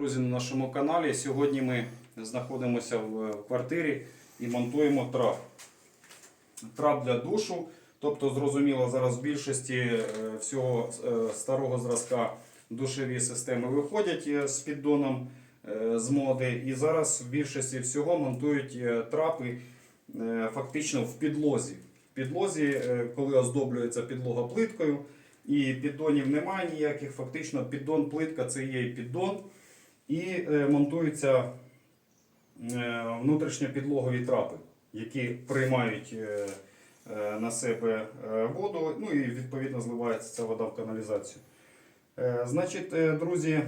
друзі, на нашому каналі. Сьогодні ми знаходимося в квартирі і монтуємо трап. Трап для душу. Тобто, зрозуміло, зараз в більшості е, всього е, старого зразка душові системи виходять е, з піддоном е, з моди. І зараз в більшості всього монтують е, трапи е, фактично в підлозі. В підлозі, е, коли оздоблюється підлога плиткою, і піддонів немає ніяких. Фактично, піддон плитка це є і піддон. І е, монтуються е, внутрішньопідлогові трапи, які приймають е, на себе воду, ну і відповідно зливається ця вода в каналізацію. Значить, друзі,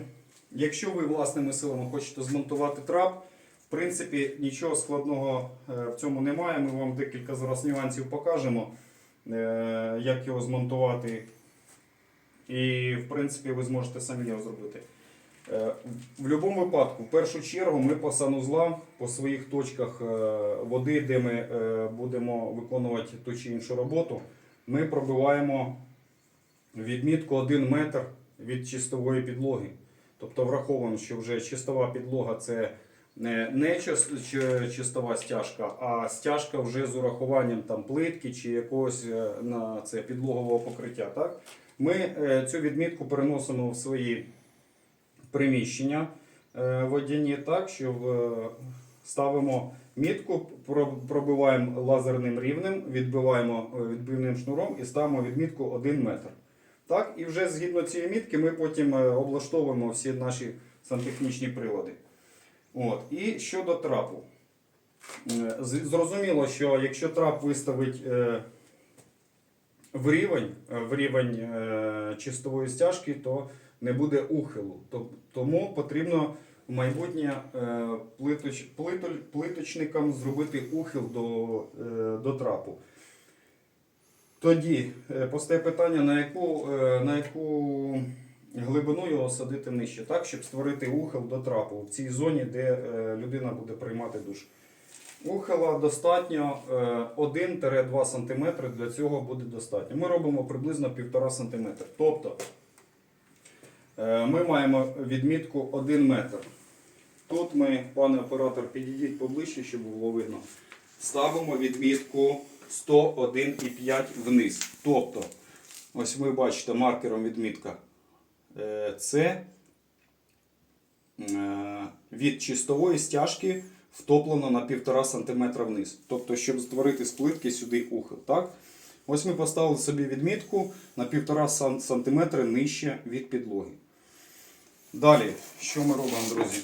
якщо ви власними силами хочете змонтувати трап, в принципі, нічого складного в цьому немає. Ми вам декілька зараз нюансів покажемо, як його змонтувати. І, в принципі, ви зможете самі його зробити. Е, В будь-якому випадку, в першу чергу, ми по санузлам, по своїх точках е, води, де ми е, будемо виконувати ту чи іншу роботу, ми пробиваємо відмітку 1 метр від чистової підлоги. Тобто враховуємо, що вже чистова підлога це не, чистова стяжка, а стяжка вже з урахуванням там, плитки чи якогось на це підлогового покриття. Так? Ми цю відмітку переносимо в свої приміщення е, водяні так, що е, ставимо мітку, пробиваємо лазерним рівнем, відбиваємо е, відбивним шнуром і ставимо відмітку 1 метр. Так, і вже згідно цієї мітки ми потім облаштовуємо всі наші сантехнічні прилади. От. І щодо трапу. Зрозуміло, що якщо трап виставить в рівень, в рівень чистової стяжки, то не буде ухилу. Тому потрібно в майбутнє е, плиточ, плитоль, плиточникам зробити ухил до, е, до трапу. Тоді е, постає питання, на яку, на яку глибину його садити нижче, так, щоб створити ухил до трапу в цій зоні, де людина буде приймати душ. Ухила достатньо е, 1-2 см, для цього буде достатньо. Ми робимо приблизно 1,5 см. Тобто ми маємо відмітку 1 метр. Тут ми, пане оператор, підійдіть поближче, щоб було видно. Ставимо відмітку 101,5 вниз. Тобто, ось ви бачите маркером відмітка. Е, Це е, від чистової стяжки втоплено на 1,5 см вниз. Тобто, щоб створити з плитки сюди ухил. Так? Ось ми поставили собі відмітку на 1,5 см нижче від підлоги. Далі, що ми робимо, друзі?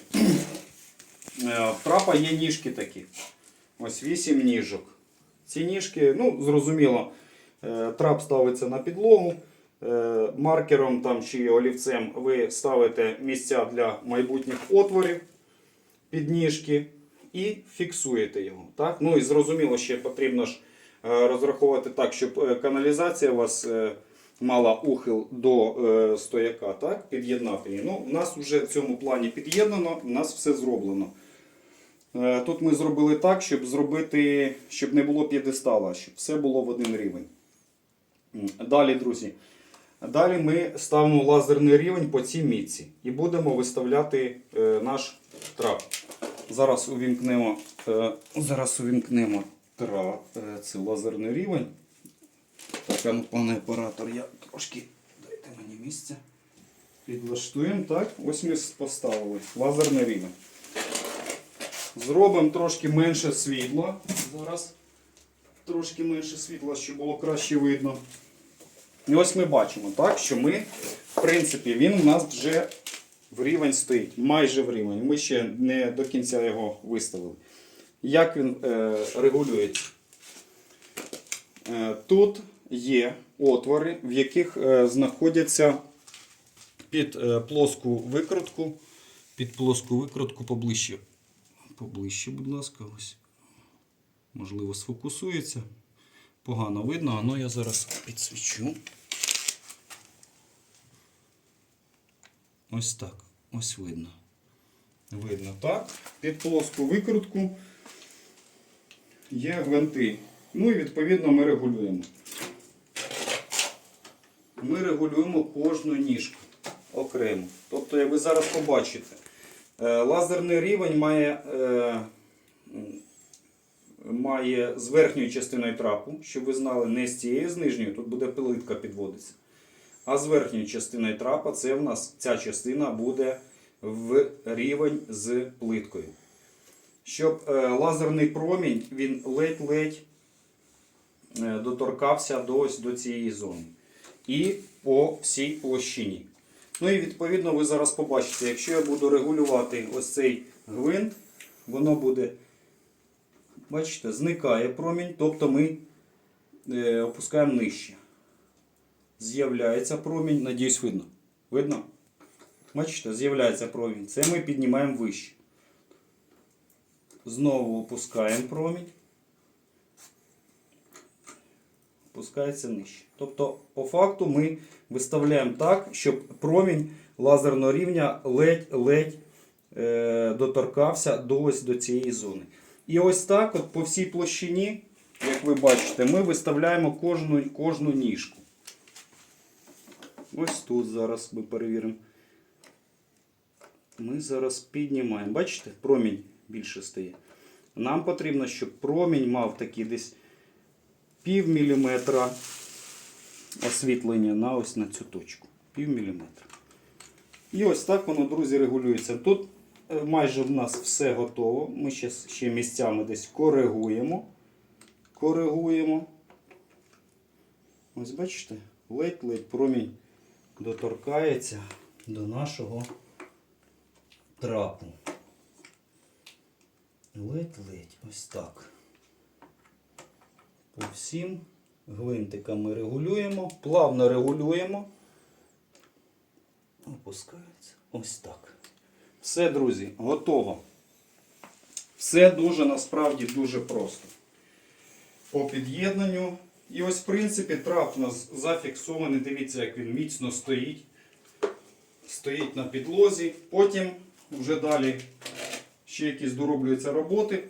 Е, В трапа є ніжки такі. Ось 8 ніжок. Ці ніжки, ну, зрозуміло, е, трап ставиться на підлогу. Е, Маркером там чи олівцем ви ставите місця для майбутніх отворів під ніжки і фіксуєте його. Так? Ну і зрозуміло, ще потрібно ж розраховувати так, щоб каналізація у вас мала ухил до е, стояка, так? під'єднати її. Ну, у нас вже в цьому плані під'єднано, у нас все зроблено. Е, Тут ми зробили так, щоб зробити, щоб не було п'єдестала, щоб все було в один рівень. Далі, друзі. Далі ми ставимо лазерний рівень по цій мітці і будемо виставляти е, наш трап. Зараз увімкнемо, е, зараз увімкнемо трап. Е, це лазерний рівень. Так, пане оператор, я трошки дайте мені місце. Підлаштуємо. Так, ось ми поставили лазерний рівень. Зробимо трошки менше світла. Зараз трошки менше світла, щоб було краще видно. І ось ми бачимо, так, що ми, в принципі, він у нас вже в рівень стоїть, майже в рівень. Ми ще не до кінця його виставили. Як він е, регулюється? Е, тут є отвори, в яких е, знаходяться під е, плоску викрутку, під плоску викрутку поближче. Поближче, будь ласка, ось. Можливо, сфокусується. Погано видно, але я зараз підсвічу. Ось так. Ось видно. Видно так. Під плоску викрутку є гвинти. Ну і відповідно ми регулюємо. Ми регулюємо кожну ніжку окремо. Тобто, як ви зараз побачите, Е, Лазерний рівень має, е, має з верхньою частиною трапу, щоб ви знали, не з цією з нижньою, тут буде плитка підводитися. А з верхньою частиною трапа це в нас ця частина буде в рівень з плиткою. Щоб е, лазерний промінь він ледь-ледь доторкався до, ось до цієї зони. І по всій площині. Ну і відповідно ви зараз побачите, якщо я буду регулювати ось цей гвинт, воно буде, бачите, зникає промінь, тобто ми е, опускаємо нижче. З'являється промінь, надіюсь, видно. Видно? Бачите, з'являється промінь. Це ми піднімаємо вище. Знову опускаємо промінь. Опускається нижче. Тобто, по факту ми виставляємо так, щоб промінь лазерного рівня ледь-ледь е, доторкався до ось до цієї зони. І ось так, от по всій площині, як ви бачите, ми виставляємо кожну, кожну ніжку. Ось тут зараз ми перевіримо. Ми зараз піднімаємо. Бачите, промінь більше стає. Нам потрібно, щоб промінь мав такий десь пів міліметра освітлення на ось на цю точку. Пів міліметра. І ось так воно, друзі, регулюється. Тут е, майже в нас все готово. Ми ще, ще місцями десь коригуємо. Коригуємо. Ось бачите, ледь-ледь промінь доторкається до нашого трапу. Ледь-ледь, ось так. Всім гвинтикам ми регулюємо, плавно регулюємо. Опускається. Ось так. Все, друзі, готово. Все дуже насправді дуже просто. По під'єднанню. І ось, в принципі, трап у нас зафіксований. Дивіться, як він міцно стоїть. Стоїть на підлозі. Потім вже далі ще якісь дороблюються роботи.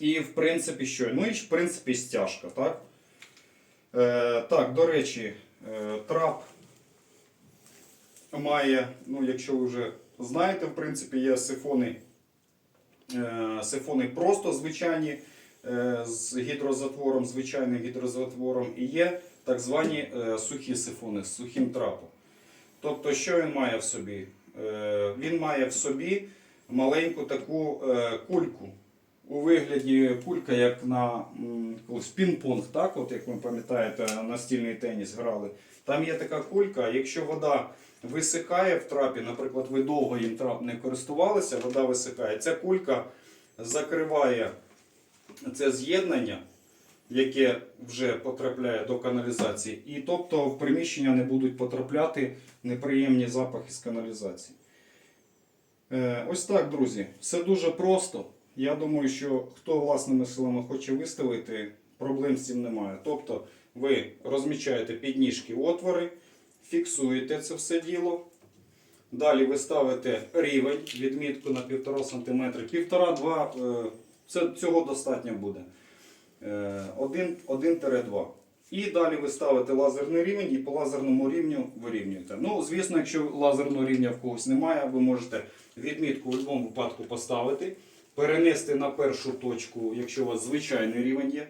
І, в принципі, що? Ну і в принципі стяжка, так? Е, так, до речі, е, трап має, ну, якщо ви вже знаєте, в принципі, є сифони, е, сифони просто звичайні е, з гідрозатвором, звичайним гідрозатвором, і є так звані е, сухі сифони з сухим трапом. Тобто, що він має в собі? Е, він має в собі маленьку таку е, кульку. У вигляді кулька, як на пінг-понг, так, от як ви пам'ятаєте, настільний теніс грали. Там є така кулька, якщо вода висихає в трапі, наприклад, ви довго їм трап не користувалися, вода висихає. Ця кулька закриває це з'єднання, яке вже потрапляє до каналізації. І тобто в приміщення не будуть потрапляти неприємні запахи з каналізації. Е, Ось так, друзі. Все дуже просто. Я думаю, що хто власними силами хоче виставити, проблем з цим немає. Тобто ви розмічаєте підніжки отвори, фіксуєте це все діло. Далі ви ставите рівень, відмітку на 1,5 см, 1,5-2 це цього достатньо буде. Е, 1 1-2. І далі ви ставите лазерний рівень і по лазерному рівню вирівнюєте. Ну, звісно, якщо лазерного рівня в когось немає, ви можете відмітку в будь-якому випадку поставити, перенести на першу точку, якщо у вас звичайний рівень є,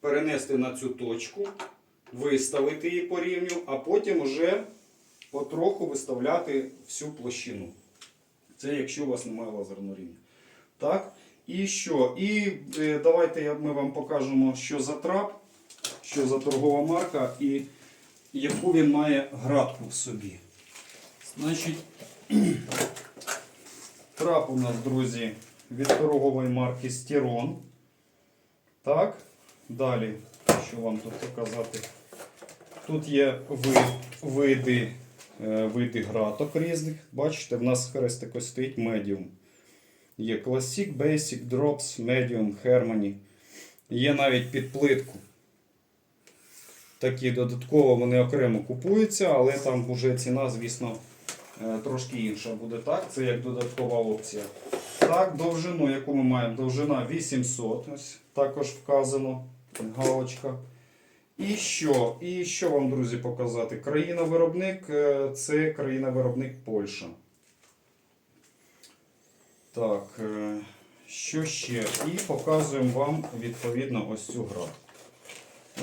перенести на цю точку, виставити її по рівню, а потім вже потроху виставляти всю площину. Це якщо у вас немає лазерного рівня. Так. І що? І е, давайте ми вам покажемо, що за трап, що за торгова марка і яку він має градку в собі. Значить, трап у нас, друзі, від торгової марки Стірон. Так. Далі, що вам тут показати? Тут є види, е, види граток різних. Бачите, в нас хрестик ось стоїть медіум. Є Classic, Basic, Drops, Medium, Harmony. Є навіть під плитку. Такі додатково вони окремо купуються, але там вже ціна, звісно, е, трошки інша буде. Так, це як додаткова опція. Так, довжину, яку ми маємо? Довжина 800. Ось також вказано. Галочка. І що? І що вам, друзі, показати? Країна-виробник е, це країна-виробник Польща. Так, е, що ще? І показуємо вам відповідно ось цю градку.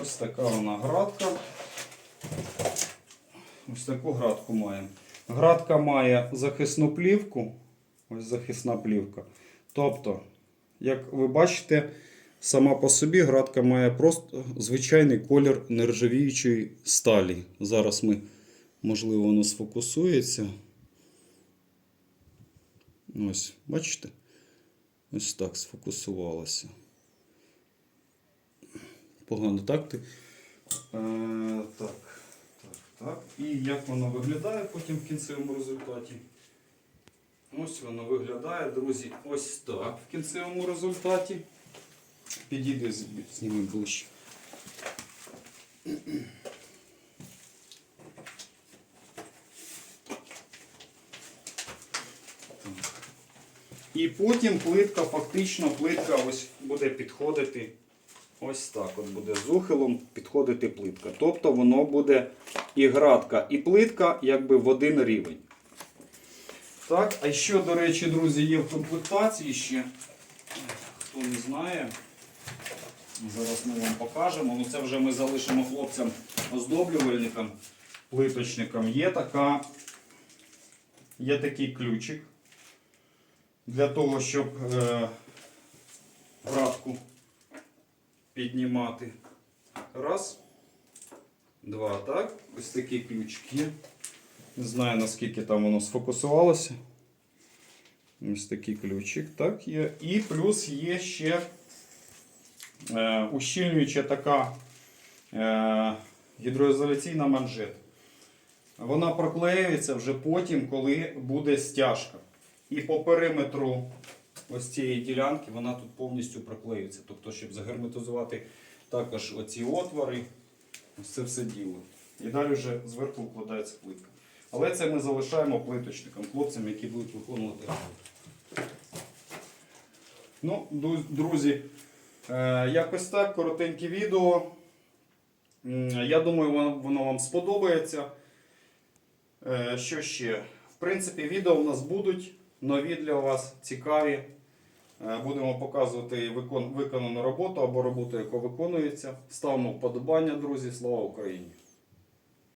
Ось така вона градка. Ось таку градку маємо. Градка має захисну плівку. Ось захисна плівка. Тобто, як ви бачите, сама по собі градка має просто звичайний колір нержавіючої сталі. Зараз ми, можливо, воно сфокусується. Ось, бачите? Ось так сфокусувалося. Погано, так? Ти? Е, так, так, так. І як воно виглядає потім в кінцевому результаті? Ось воно виглядає, друзі, ось так в кінцевому результаті. Підійди, зніми ближче. І потім плитка, фактично плитка ось буде підходити ось так. От буде з ухилом підходити плитка. Тобто воно буде і градка, і плитка якби в один рівень. Так, а що, до речі, друзі, є в комплектації ще. Хто не знає, зараз ми вам покажемо. Ну це вже ми залишимо хлопцям оздоблювальникам, плиточникам. Є така, є такий ключик для того, щоб е, градку піднімати. Раз, два, так. Ось такий ключик є. Не знаю наскільки там воно сфокусувалося. Ось такий ключик, так є. І плюс є ще е, ущільнююча така е, гідроізоляційна манжета. Вона проклеюється вже потім, коли буде стяжка. І по периметру ось цієї ділянки вона тут повністю проклеюється. Тобто, щоб загерметизувати також оці отвори, ось це все діло. І далі вже зверху вкладається плитка. Але це ми залишаємо плиточникам, хлопцям, які будуть виконувати роботу. Ну, друзі, е, якось так, коротеньке відео. Я думаю, воно, вам сподобається. Е, Що ще? В принципі, відео в нас будуть нові для вас, цікаві. Е, Будемо показувати викон- виконану роботу або роботу, яка виконується. Ставимо вподобання, друзі. Слава Україні!